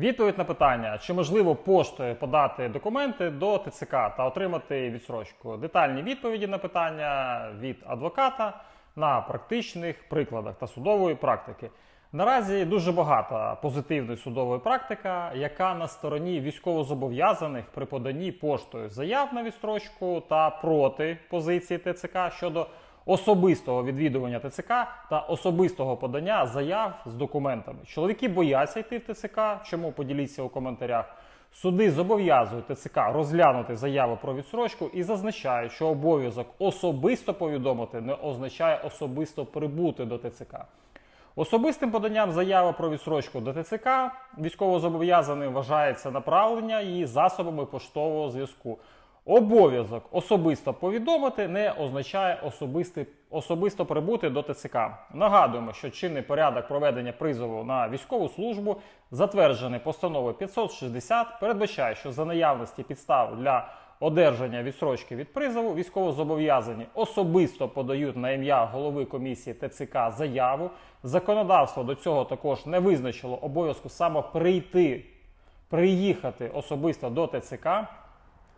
Відповідь на питання, чи можливо поштою подати документи до ТЦК та отримати відсрочку. Детальні відповіді на питання від адвоката на практичних прикладах та судової практики. Наразі дуже багата позитивної судової практики, яка на стороні військовозобов'язаних при поданні поштою заяв на відстрочку та проти позиції ТЦК щодо особистого відвідування ТЦК та особистого подання заяв з документами. Чоловіки бояться йти в ТЦК. Чому поділіться у коментарях? Суди зобов'язують ТЦК розглянути заяву про відсрочку і зазначають, що обов'язок особисто повідомити не означає особисто прибути до ТЦК. Особистим поданням заяви про відсрочку до ТЦК військовозобов'язаним вважається направлення її засобами поштового зв'язку. Обов'язок особисто повідомити не означає особисти, особисто прибути до ТЦК. Нагадуємо, що чинний порядок проведення призову на військову службу, затверджений постановою 560, передбачає, що за наявності підстав для одержання відсрочки від призову військовозобов'язані особисто подають на ім'я голови комісії ТЦК заяву. Законодавство до цього також не визначило обов'язку саме прийти, приїхати особисто до ТЦК.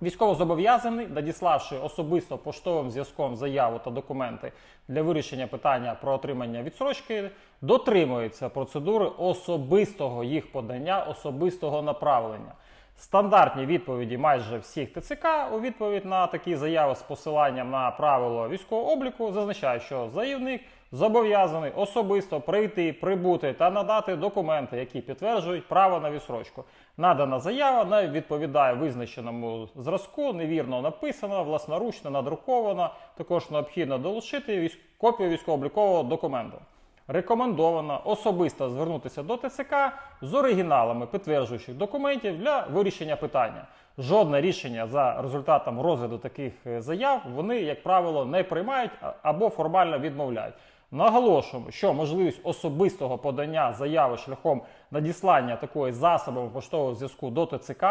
Військовозобов'язаний, надіславши особисто поштовим зв'язком заяву та документи для вирішення питання про отримання відсрочки, дотримується процедури особистого їх подання, особистого направлення. Стандартні відповіді майже всіх ТЦК у відповідь на такі заяви з посиланням на правило військового обліку зазначають, що заявник зобов'язаний особисто прийти, прибути та надати документи, які підтверджують право на відсрочку. Надана заява не відповідає визначеному зразку, невірно написана, власноручно надрукована. Також необхідно долучити військ- копію військово-облікового документу. Рекомендовано особисто звернутися до ТЦК з оригіналами підтверджуючих документів для вирішення питання. Жодне рішення за результатом розгляду таких е, заяв вони, як правило, не приймають або формально відмовляють. Наголошуємо, що можливість особистого подання заяви шляхом надіслання такої засобами поштового зв'язку до ТЦК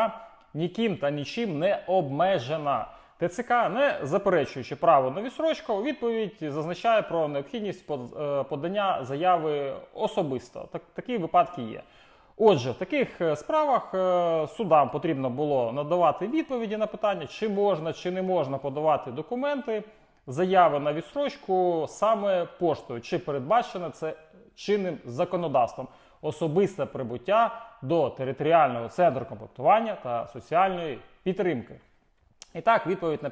ніким та нічим не обмежена. ТЦК, не заперечуючи право на відсрочку, у відповідь зазначає про необхідність е, подання заяви особисто. Так, такі випадки є. Отже, в таких е, справах е, судам потрібно було надавати відповіді на питання, чи можна, чи не можна подавати документи, заяви на відсрочку саме поштою, чи передбачено це чинним законодавством. Особисте прибуття до територіального центру комплектування та соціальної підтримки. І так, відповідь на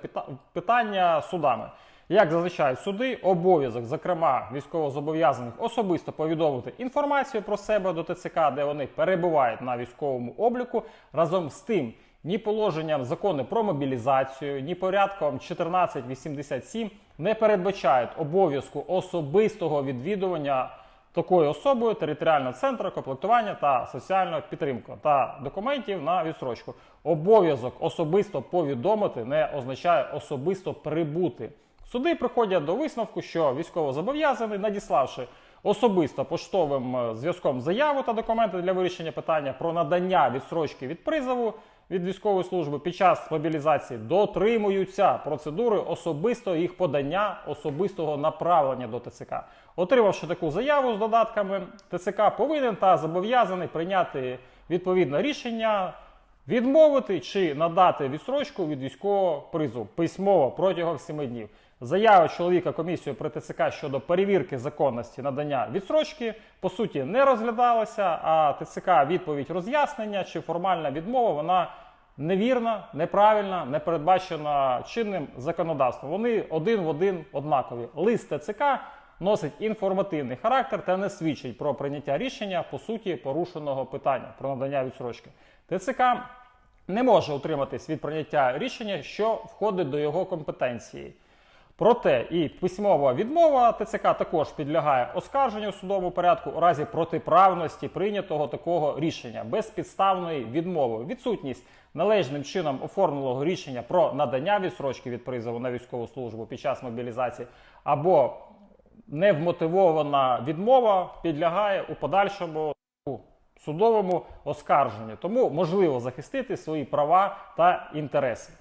питання судами. Як зазначають суди, обов'язок, зокрема військовозобов'язаних, особисто повідомити інформацію про себе до ТЦК, де вони перебувають на військовому обліку. Разом з тим, ні положенням закону про мобілізацію, ні порядком 1487 не передбачають обов'язку особистого відвідування такою особою територіального центру комплектування та соціальної підтримки та документів на відсрочку. Обов'язок особисто повідомити не означає особисто прибути. Суди приходять до висновку, що військовозобов'язаний, надіславши особисто поштовим е, зв'язком заяву та документи для вирішення питання про надання відсрочки від призову від військової служби під час мобілізації дотримуються процедури особистого їх подання, особистого направлення до ТЦК. Отримавши таку заяву з додатками, ТЦК повинен та зобов'язаний прийняти відповідне рішення, відмовити чи надати відсрочку від військового призову письмово протягом 7 днів. Заява чоловіка комісію при ТЦК щодо перевірки законності надання відсрочки по суті не розглядалася, а ТЦК відповідь роз'яснення чи формальна відмова вона невірна, неправильна, не передбачена чинним законодавством. Вони один в один однакові. Лист ТЦК носить інформативний характер та не свідчить про прийняття рішення по суті порушеного питання про надання відсрочки. ТЦК не може утриматись від прийняття рішення, що входить до його компетенції. Проте і письмова відмова ТЦК також підлягає оскарженню в судовому порядку у разі протиправності прийнятого такого рішення безпідставної відмови. Відсутність належним чином оформленого рішення про надання відсрочки від призову на військову службу під час мобілізації або невмотивована відмова підлягає у подальшому судовому оскарженню. Тому можливо захистити свої права та інтереси.